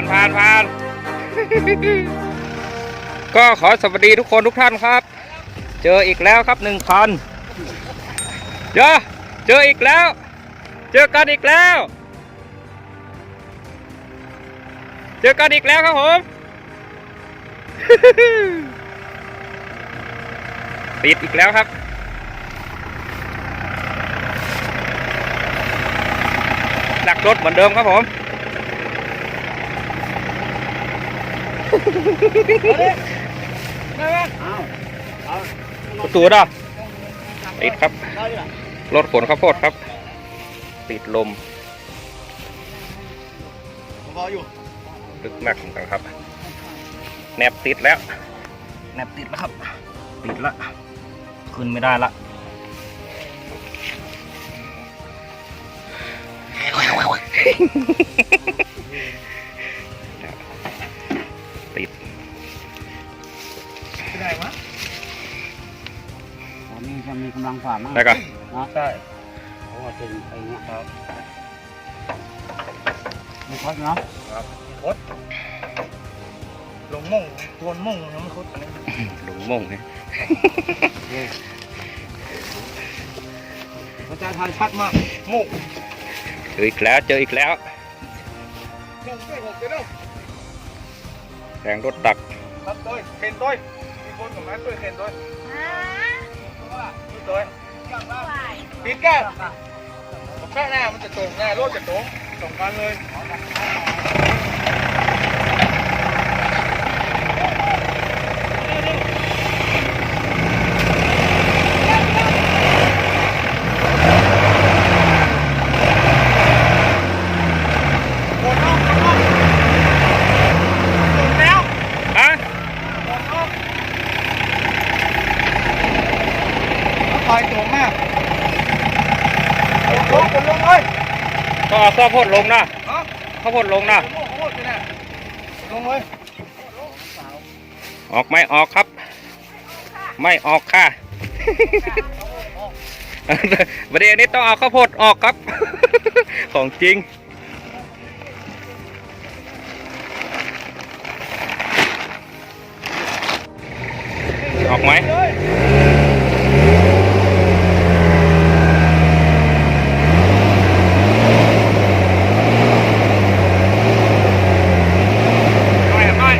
านผ่านผ่าน ก็ขอสวัสดีทุกคนทุกท่านครับ เจออีกแล้วครับหนึ่งพันเจอเจออีกแล้ว เจอกันอีกแล้ว เจอกันอีกแล้วครับผมติดอีกแล้วครับดักรถเหมือนเดิมครับผม ตูดอะติดครับรถขนข้าวโพดครับ ติดลมพออยู่ลึกมากเหมือนกันครับ แนบติดแล้ว แนบติดแล้วครับ ติดละ ขึ้นไม่ได้ละ ติดที่ไหนวะตอนนี้จะมีกำลังฝ่ามากแล้วก็นะใช่เพราะว่าเป็นไปเงี้ยครับมีคอสเนาะคดลงม่งโดนม่งยังไม่คดอันนี้หลงม่งเนี่ยพระเจ้าทายชัดมากม่งเจออีกแล้วเจออีกแล้วม่งด้วยหกเด้อ แรงรถตักครับด้วยเคนด้วยมีคนกับนั้นด้วยเคนด้วยนี่ด้วยปิดแก้วแค่หน้ามันจะตรงหน้ารถจะตรงตรงกันเลย หมดรอบหมดรอบหมดแล้ว ฮะ หมดรอบ ไปตรงมากลงลงเลยก็เอาข้าวโพดลงนะฮะข้าวโพดลงนะโอ้โหไปน่ะลงเลยออกไม่ออกครับ ไม่ออกค่ะประเด็นนี้ต้องเอาข้าวโพดออกครับ ของจริงออกไหมไม่ไม่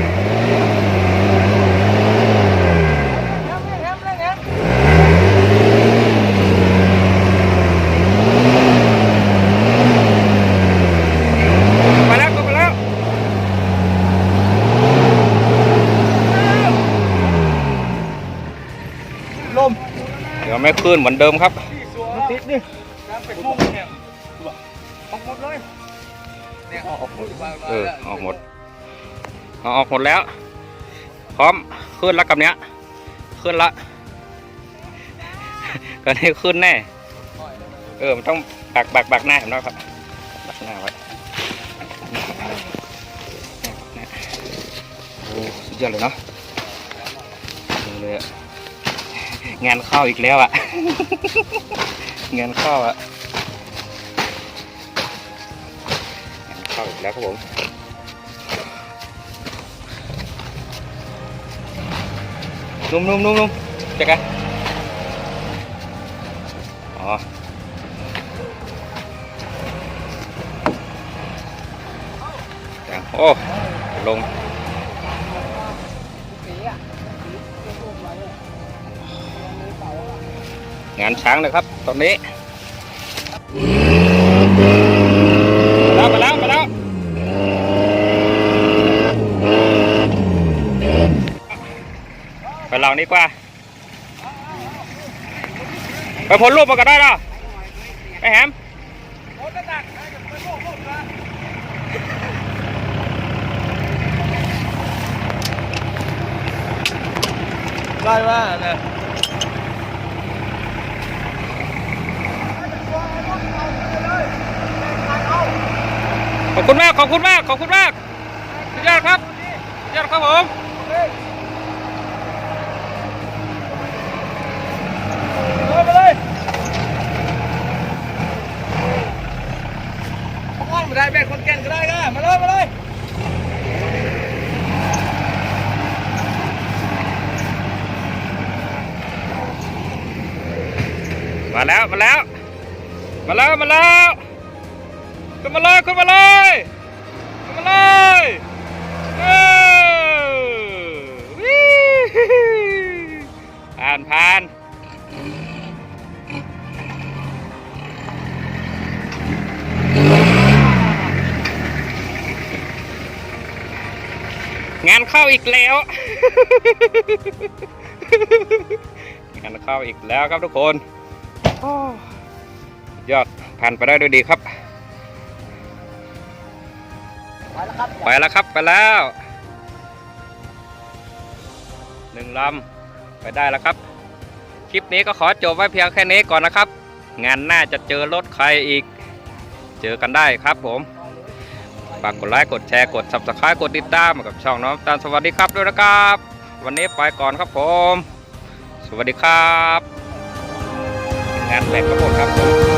มาแล้วก็มาแล้ว ลมเดี๋ยวไม่ขึ้นเหมือนเดิมครับติดดิน้ำเป็นมุ้งเนี่ยออกหมดเลยเนี่ยออกหมดเออออกหมดเอาออกหมดแล้ว พร้อมขึ้นแล้วกับเนี้ย ขึ้นละก็นี้ขึ้นแน่ เออมันต้องบักบักบักหน้าเห็นไหมครับบักหน้าไว้โอ้สุดยอดเลยเนาะดูเลยอะ งานเข้าอีกแล้วอะงานเข้าอะงานเข้าอีกแล้วครับผมนุ่มนุ่มนุ่มนุ่มจักรอ๋อจังโอ้ ลง งานช้างเลยครับ ตอนนี้มาแล้วมาแล้วมาแล้วไปเรานี่กว่า ไปพ้นรูปมาก็ได้หรอไปแฮมได้ว่าเนี่ย ขอบคุณมากขอบคุณมากขอบคุณมากสุดยอดครับสุดยอดครับผมไปเลยข้องได้แบกคนแก่นก็ได้ก็มาเลยมาเลยมาแล้วมาแล้วมาแล้วมาแล้ว ขึ้นมาเลยขึ้นมาเลยขึ้นมาเลยเออวิผ่านผ่านงานเข้าอีกแล้ว งานเข้าอีกแล้วครับทุกคน ยอดผ่านไปได้ด้วยดีครับ แล้วครับไปแล้วครับไปแล้วหนึ่งลำไปได้แล้วครับ คลิปนี้ก็ขอจบไว้เพียงแค่นี้ก่อนนะครับ งานหน้าจะเจอรถใครอีก เจอกันได้ครับผมฝากกดไลค์กดแชร์กด subscribe กดติดตามกับช่องน้องตาลสวัสดีครับด้วยนะครับ วันนี้ไปก่อนครับผม สวัสดีครับ งานแหลกครับผมครับผม